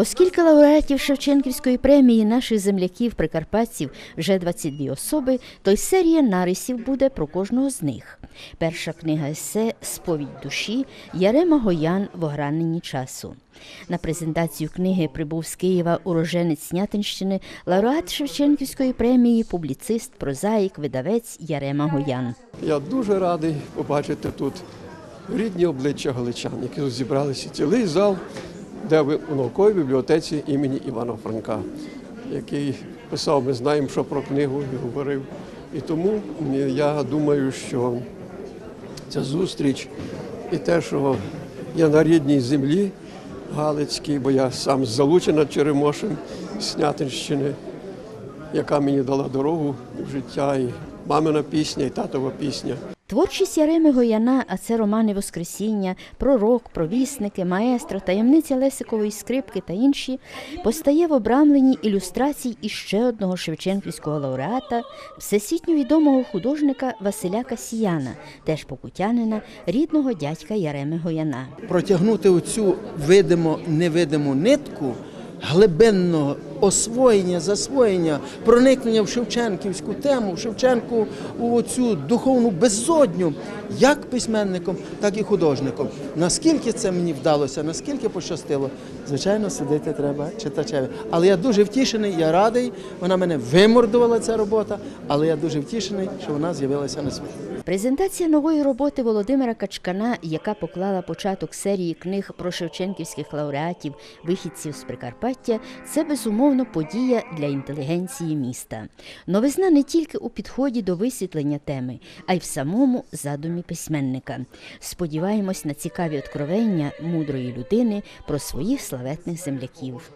Оскільки лауреатів Шевченківської премії наших земляків прикарпатців вже 22 особи, то й серія нарисів буде про кожного з них. Перша книга есе Сповідь душі Ярема Гоян в ограненні часу. На презентацію книги прибув з Києва уроженець Снятинщини, лауреат Шевченківської премії, публіцист, прозаїк, видавець Ярема Гоян. Я дуже радий побачити тут рідні обличчя галичан, які зібралися цілий зал, де ви у науковій бібліотеці імені Івана Франка, який писав, ми знаємо, що про книгу і говорив. І тому я думаю, що ця зустріч і те, що я на рідній землі Галицькій, бо я сам залучена Черемошем Снятинщини, яка мені дала дорогу в життя, і мамина пісня, і татова пісня. Творчість Яреми Гояна, а це романи Воскресіння, Пророк, Провісники, Маестро, таємниця Лесикової скрипки та інші, постає в обрамленні ілюстрацій іще одного шевченківського лауреата, всесвітньо відомого художника Василя Касіяна, теж покутянина, рідного дядька Яреми Гояна. протягнути оцю видимо невидиму нитку глибинного освоєння, засвоєння, проникнення в Шевченківську тему, в Шевченку у цю духовну безодню, як письменником, так і художником. Наскільки це мені вдалося, наскільки пощастило, звичайно, судити треба читачеві. Але я дуже втішений, я радий. Вона мене вимордувала ця робота, але я дуже втішений, що вона з'явилася на світ. Презентація нової роботи Володимира Качкана, яка поклала початок серії книг про шевченківських лауреатів, вихідців з Прикарпаття, це безумовно подія для інтелігенції міста. Новизна не тільки у підході до висвітлення теми, а й в самому задумі письменника. Сподіваємось на цікаві откровення мудрої людини про своїх славетних земляків.